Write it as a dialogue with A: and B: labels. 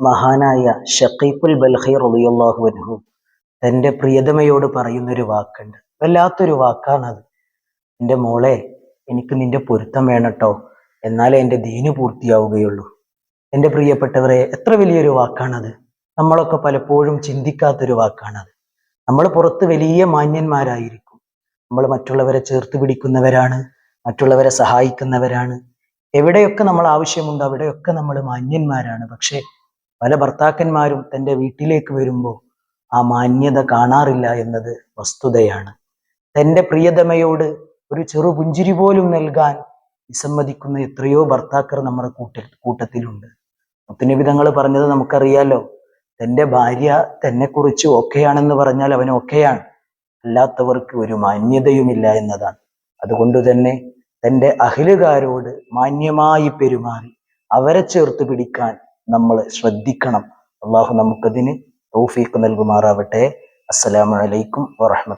A: മഹാനായ ഷക്കീഫുൽ ബൽഹൈ റളിയല്ലാഹു അൻഹു തന്റെ പ്രിയതമയോട് പറയുന്നൊരു വാക്കുണ്ട്. വല്ലാത്തൊരു വാക്കാണത്. എന്റെ മോളെ എനിക്ക് നിന്റെ പൊരുത്തം വേണട്ടോ. എന്നാലേ എന്റെ ദീന് പൂർത്തിയാവുകയുള്ളൂ. എന്റെ പ്രിയപ്പെട്ടവരെ എത്ര വലിയൊരു വാക്കാണത്. നമ്മളൊക്കെ പലപ്പോഴും ചിന്തിക്കാത്തൊരു വാക്കാണത്. നമ്മൾ പുറത്ത് വലിയ മാന്യന്മാരായിരിക്കും. നമ്മൾ മറ്റുള്ളവരെ ചേർത്ത് പിടിക്കുന്നവരാണ് മറ്റുള്ളവരെ സഹായിക്കുന്നവരാണ്. എവിടെയൊക്കെ നമ്മൾ ആവശ്യമുണ്ടോ അവിടെയൊക്കെ നമ്മൾ മാന്യന്മാരാണ്. പക്ഷേ പല ഭർത്താക്കന്മാരും തന്റെ വീട്ടിലേക്ക് വരുമ്പോൾ ആ മാന്യത കാണാറില്ല എന്നത് വസ്തുതയാണ്. തന്റെ പ്രിയതമയോട് ഒരു ചെറു പുഞ്ചിരി പോലും നൽകാൻ വിസമ്മതിക്കുന്ന എത്രയോ ഭർത്താക്കർ നമ്മുടെ കൂട്ട കൂട്ടത്തിലുണ്ട്. മുത്തുനബി തങ്ങൾ പറഞ്ഞത് നമുക്കറിയാലോ തന്റെ ഭാര്യ തന്നെ കുറിച്ച് ഓക്കെയാണെന്ന് പറഞ്ഞാൽ അവൻ ഓക്കെയാണ് അല്ലാത്തവർക്ക് ഒരു മാന്യതയുമില്ല എന്നതാണ്. അതുകൊണ്ട് തന്നെ തന്റെ അഹിലുകാരോട് മാന്യമായി പെരുമാറി അവരെ ചേർത്ത് പിടിക്കാൻ നമ്മൾ ശ്രദ്ധിക്കണം. അള്ളാഹു നമുക്കതിന് തൗഫീഖ് നൽകുമാറാവട്ടെ. അസ്സലാമു അലൈക്കും വറഹ്മത്തുള്ളാഹി